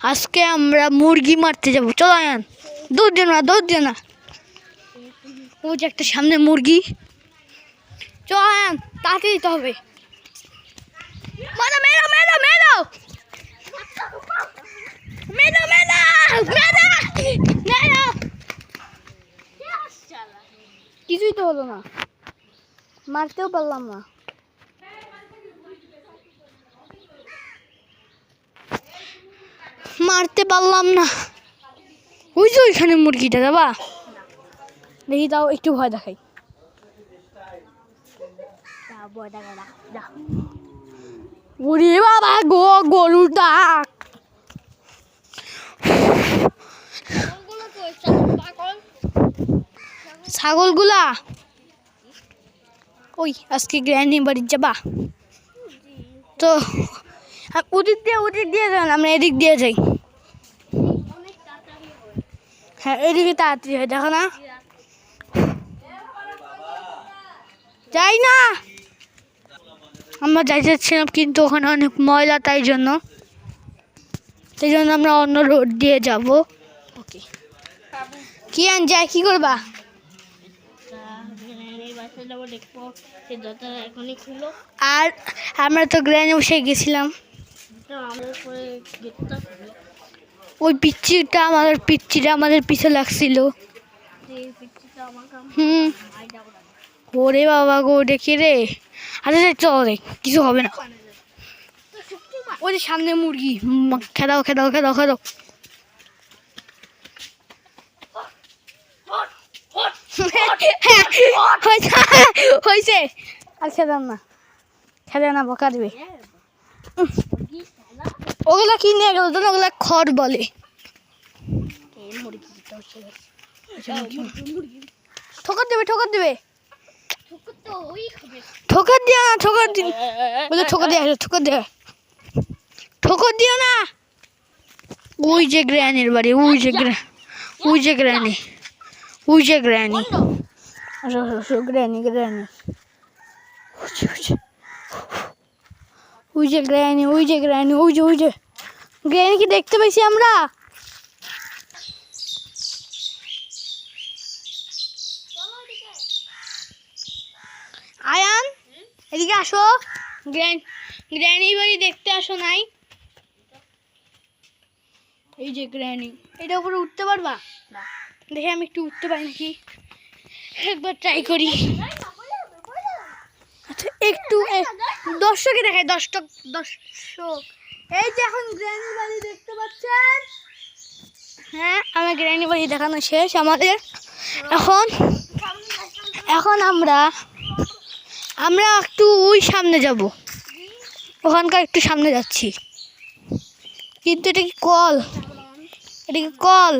আজকে আমরা মুরগি মারতে যাব। চলো আয়ান, দৌড় দিও না, দৌড় দিও না। ওই যে একটা সামনে মুরগি। চল আয়ান, তাড়াতাড়ি দিতে হবে। মারো, মেরো মেরো মেরো। মেরো মেরো মেরো মেরো। কিছুই তো হলো না। মারতেও পারলাম না। মারতে পারলাম না। ওই যে ওইখানে মুরগিটা, যাবা? দেখি তাও একটু ভয় দেখাই। বাবা গো গরুর ডাক ছাগলগুলা? ওই, আজকে গ্র্যান্ডি বাড়ির যাবা? তো ওদিক দিয়ে ওদিক দিয়ে যান, আমরা এদিক দিয়ে যাই। হ্যাঁ এদিকে তাড়াতাড়ি হয় দেখো না। যাই না। আমরা যাই যাচ্ছিলাম কিন্তু ওখানে অনেক ময়লা তাই জন্য। সেই জন্য আমরা অন্য রোড দিয়ে যাব। ওকে কি আন যায় কি করবা? আর আমরা তো গ্র্যান্ডে বসে গেছিলাম আমাদের পরে গেটটা খুলো ওই পিচ্চিটা আমাদের পিচ্চিটা আমাদের পিছে লাগছিল। হুম। ওরে বাবা গো দেখি রে? আচ্ছা চল রে কিছু হবে না। ওই যে সামনে মুরগি। খেদাও খেদাও খেদাও খেদাও। হয়েছে আর খেদাম না। খেদাম না, বকা দিবে। ওগুলা কি নিয়ে গেল তো ওগুলা খড় বলে এই মুরগিটা ছিল ঠোকর দেবে ঠোকর দেবে ঠুকুর তো ওই খাবে ঠোকর দিও না ঠোকর দি বলে ঠোকর দেওয়া ঠোকর দেওয়া ঠোকর দিও না ওই যে গ্র্যানির বাড়ি ওই যে গ্র্যানি ওই যে গ্র্যানি ওই যে গ্র্যানি আসো আসো আসো গ্র্যানি গ্র্যানি ওই যে, ওই ওই যে গ্র্যানি ওই যে গ্র্যানি ওই যে ওই যে। গ্র্যানি কি দেখতে পাইছি আমরা? আয়ান এদিকে আসো। গ্র্যান গ্র্যানি বাড়ি দেখতে আসো নাই। এই যে গ্র্যানি। এটা উপরে উঠতে পারবা? দেখে আমি একটু উঠতে পারি নাকি? একবার ট্রাই করি। আচ্ছা একটু দর্শকে দেখাই দর্শক দর্শক। এই যে এখন গ্র্যানি বাড়ি দেখতে পাচ্ছেন? হ্যাঁ আমার গ্র্যানি বাড়ি দেখানো শেষ আমাদের। এখন এখন আমরা আমরা একটু ওই সামনে যাব। ওখানকার একটু সামনে যাচ্ছি। কিন্তু এটা কি কল? এটা কি কল?